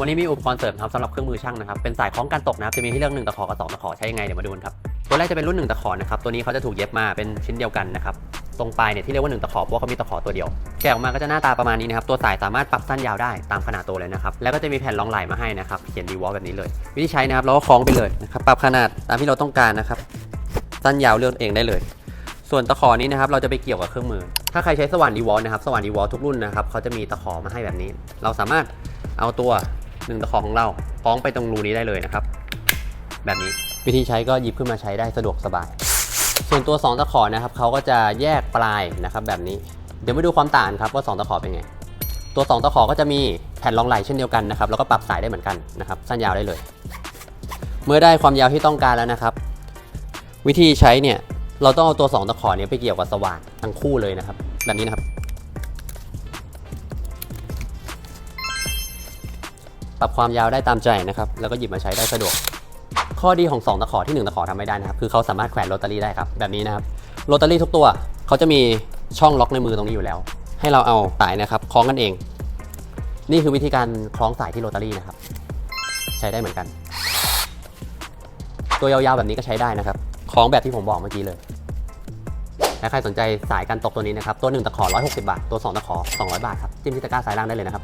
วันนี้มีอุปกรณ์เสริมครับสำหรับเครื่องมือช่างนะครับ เป็นสายคล้องการตกนะครับ จะมีให้เลือกหนึ่งตะขอกับสองตะขอใช้ยังไงเดี๋ยวมาดูกันครับ ตัวแรกจะเป็นรุ่นหนึ่งตะขอนะครับ ตัวนี้เขาจะถูกเย็บมาเป็นชิ้นเดียวกันนะครับ ตรงปลายเนี่ยที่เรียกว่าหนึ่งตะขอเพราะเขามีตะขอตัวเดียวแกะออกมาก็จะหน้าตาประมาณนี้นะครับ ตัวสายสามารถปรับสั้นยาวได้ตามขนาดตัวเลยนะครับ แล้วก็จะมีแผ่นรองไหลมาให้นะครับ เขียนดีวอลแบบนี้เลย วิธีใช้นะครับเราก็คล้องไปเลยนะครับ ปรับขนาดตามที่เราต้องการนะครับ สั้นยาวเลือกเองได้เลย ส่วนตะขอนี้นะครับเราจะไปเกี่ยวกับเครื่องมือ ถ้าใครใช้สว่านดีวอลนะครับสว่านดีวอลทุกรุ่นนะครับเขาจะมีตะขอมาให้แบบนี้ เราสามารถเอาตัว หนึ่งตะขอของเราคล้องไปตรงรูนี้ได้เลยนะครับ แบบนี้วิธีใช้ก็หยิบขึ้นมาใช้ได้สะดวกสบาย ส่วนตัว 2 ตะขอนะครับเขาก็จะแยกปลายนะครับแบบนี้ เดี๋ยวมาดูความต่างครับว่า 2 ตะขอเป็นไง ตัว 2 ตะขอก็จะมีแผ่นรองไหลเช่นเดียวกันนะครับแล้วก็ปรับสายได้เหมือนกันนะครับสั้นยาวได้เลย เมื่อได้ความยาวที่ต้องการแล้วนะครับ วิธีใช้เนี่ยเราต้องเอาตัว 2 ตะขอเนี้ไปเกี่ยวกับสว่านทั้งคู่เลยนะครับ แบบนี้นะครับ ปรับความยาวได้ตามใจนะครับแล้วก็หยิบมาใช้ได้สะดวก ข้อดีของ 2 ตะขอที่ 1 ตะขอทำไม่ได้นะครับคือเขาสามารถแขวนโรตารี่ได้ครับแบบนี้นะครับโรตารี่ทุกตัวเขาจะมีช่องล็อกในมือตรงนี้อยู่แล้ว ให้เราเอาสายนะครับคล้องกันเอง นี่คือวิธีการคล้องสายที่โรตารี่นะครับ ใช้ได้เหมือนกัน ตัวยาวๆแบบนี้ก็ใช้ได้นะครับคล้องแบบที่ผมบอกเมื่อกี้เลยถ้าใครสนใจสายการตกตัวนี้นะครับ ตัว 1 ตะขอ 160 บาท ตัว 2 ตะขอ 200 บาทครับ จิ้มที่ตะกร้าซ้ายล่างได้เลยนะครับ